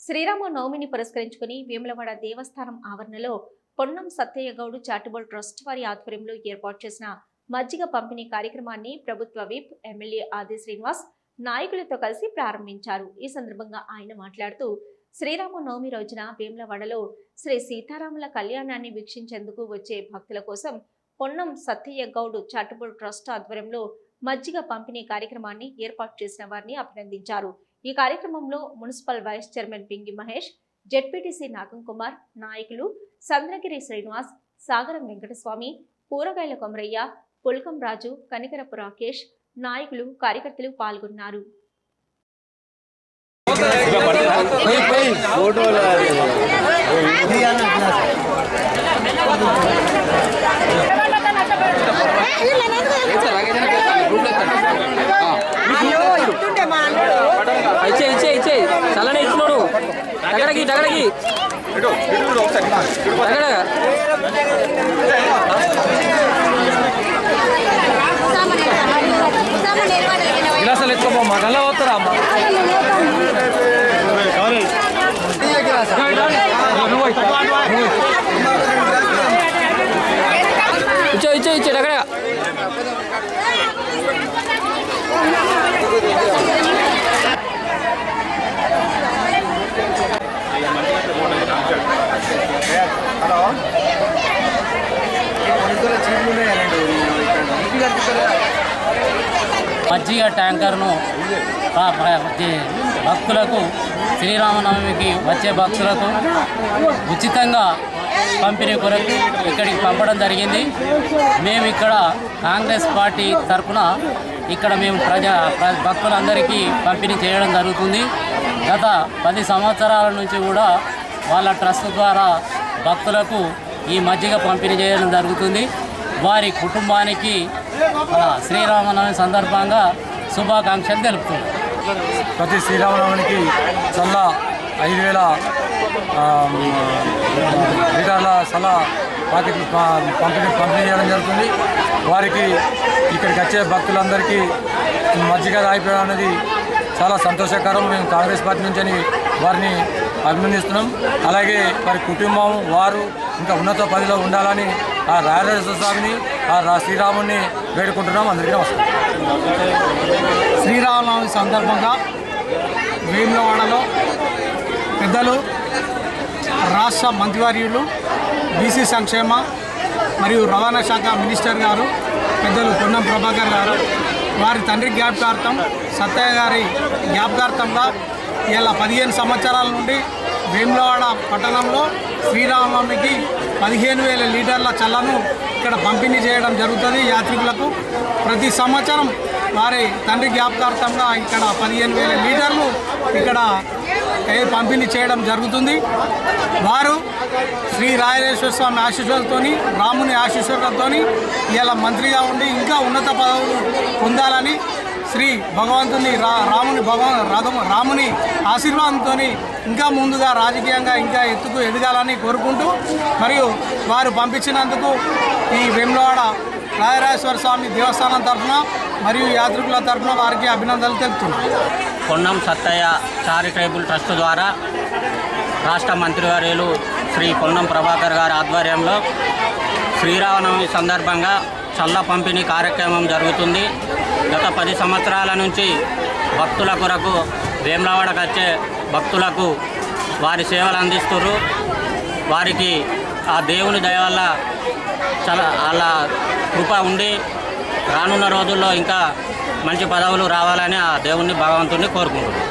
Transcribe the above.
శ్రీరామ నవమిని పురస్కరించుకుని వేములవాడ దేవస్థానం ఆవరణలో Ponnam సత్తయ్యగౌడు charitable trust వారి ఆధ్వర్యంలో ఏర్పాటు చేసిన మజ్జిగ పంపిణీ కార్యక్రమాన్ని ప్రభుత్వ విప్ ఎమ్మెల్యే ఆది శ్రీనివాస్ నాయకులతో కలిసి ప్రారంభించారు. ఈ సందర్భంగా ఆయన మాట్లాడుతూ శ్రీరామ నవమి రోజున వేములవాడలో శ్రీ సీతారాముల కళ్యాణాన్ని వీక్షించేందుకు వచ్చే భక్తుల కోసం పొన్నం సత్తయ్య గౌడ్ చారిటబుల్ ట్రస్ట్ ఆధ్వర్యంలో మజ్జిగ పంపిణీ కార్యక్రమాన్ని ఏర్పాటు చేసిన వారిని అభినందించారు. ఈ కార్యక్రమంలో municipal vice chairman Pingi Mahesh ZPTC Nagam Kumar నాయకులు సంద్రగిరి శ్రీనివాస్ సాగరం వెంకటస్వామి కూరగాయల కొమరయ్య పుల్కం రాజు కనికరపు రాకేష్ నాయకులు కార్యకర్తలు పాల్గొన్నారు ఇచ్చే ఇచ్చే ఇచ్చే చల్లనే ఇచ్చినాడు టగడకి టగడకి టగడ మా కళ్ళ పోతారా అమ్మ ఇచ్చే ఇచ్చే ఇచ్చాడు అక్కడ. మజ్జిగ ట్యాంకర్ను భక్తులకు శ్రీరామనవమికి వచ్చే భక్తులకు ఉచితంగా పంపిణీ కొరకు ఇక్కడికి పంపడం జరిగింది. మేము ఇక్కడ కాంగ్రెస్ పార్టీ తరఫున ఇక్కడ మేము ప్రజా భక్తులందరికీ పంపిణీ చేయడం జరుగుతుంది. గత పది సంవత్సరాల నుంచి కూడా వాళ్ళ ట్రస్ట్ ద్వారా భక్తులకు ఈ మజ్జిగ పంపిణీ చేయడం జరుగుతుంది. వారి కుటుంబానికి మన శ్రీరామనవమి సందర్భంగా శుభాకాంక్షలు తెలుపుతుంది ప్రతి శ్రీరామనవమికి చల్ల ఐదు వేల లీటర్ల చల్ల ప్యాకెట్లు పంపిణీ పంపిణీ చేయడం జరుగుతుంది. వారికి ఇక్కడికి వచ్చే భక్తులందరికీ మజ్జిగ రాయిపోవడం అనేది చాలా సంతోషకరం. మేము కాంగ్రెస్ పార్టీ నుంచి అని వారిని అభినందిస్తున్నాం. అలాగే వారి కుటుంబం వారు ఇంకా ఉన్నత పదిలో ఉండాలని ఆ రాజరాజేశ్వర స్వామిని ఆ రా- శ్రీరాముని వేడుకుంటున్నాం. అందరికీ నమస్కారం. శ్రీరామనవమి సందర్భంగా వేములవాడలో పెద్దలు రాష్ట్ర మంత్రివర్యులు బీసీ సంక్షేమ మరియు రవాణా శాఖ మినిస్టర్ గారు పెద్దలు పొన్నం ప్రభాకర్ గారు వారి తండ్రి జ్ఞాపకార్థం సత్తయ్య గారి జ్ఞాపకార్థంగా ఇలా పదిహేను సంవత్సరాల నుండి వేములవాడ పట్టణంలో శ్రీరామనవమికి పదిహేను వేల లీటర్ల చల్లను ఇక్కడ పంపిణీ చేయడం జరుగుతుంది యాత్రికులకు. ప్రతి సంవత్సరం వారి తండ్రి జ్ఞాపకార్థంగా ఇక్కడ పదిహేను వేల లీటర్లు ఇక్కడ పంపిణీ చేయడం జరుగుతుంది. వారు శ్రీ రాజేశ్వర స్వామి ఆశీస్సులతోని రాముని ఆశీస్సులతో ఇలా మంత్రిగా ఉండి ఇంకా ఉన్నత పదవులు పొందాలని శ్రీ భగవంతుని రా రాముని భగవ రథము రాముని ఆశీర్వాదంతో ఇంకా ముందుగా రాజకీయంగా ఇంకా ఎత్తుకు ఎదగాలని కోరుకుంటూ మరియు వారు పంపించినందుకు ఈ వెమ్లవాడ రాజరాజేశ్వర స్వామి దేవస్థానం తరఫున మరియు యాత్రికుల తరఫున వారికి అభినందనలు తెలుపుతున్నాను కొన్నం సత్తయ్య చారిటబుల్ ట్రస్ట్ ద్వారా రాష్ట్ర మంత్రివర్యులు శ్రీ పొన్నం ప్రభాకర్ గారి ఆధ్వర్యంలో శ్రీరామనవమి సందర్భంగా చల్ల పంపిణీ కార్యక్రమం జరుగుతుంది. గత పది సంవత్సరాల నుంచి భక్తుల కొరకు వేములవాడకు వచ్చే భక్తులకు వారి సేవలు అందిస్తున్నారు వారికి ఆ దేవుని దయ వల్ల చాలా అలా కృప ఉండి రానున్న రోజుల్లో ఇంకా మంచి పదవులు రావాలని ఆ దేవుణ్ణి భగవంతుణ్ణి కోరుకుంటున్నాను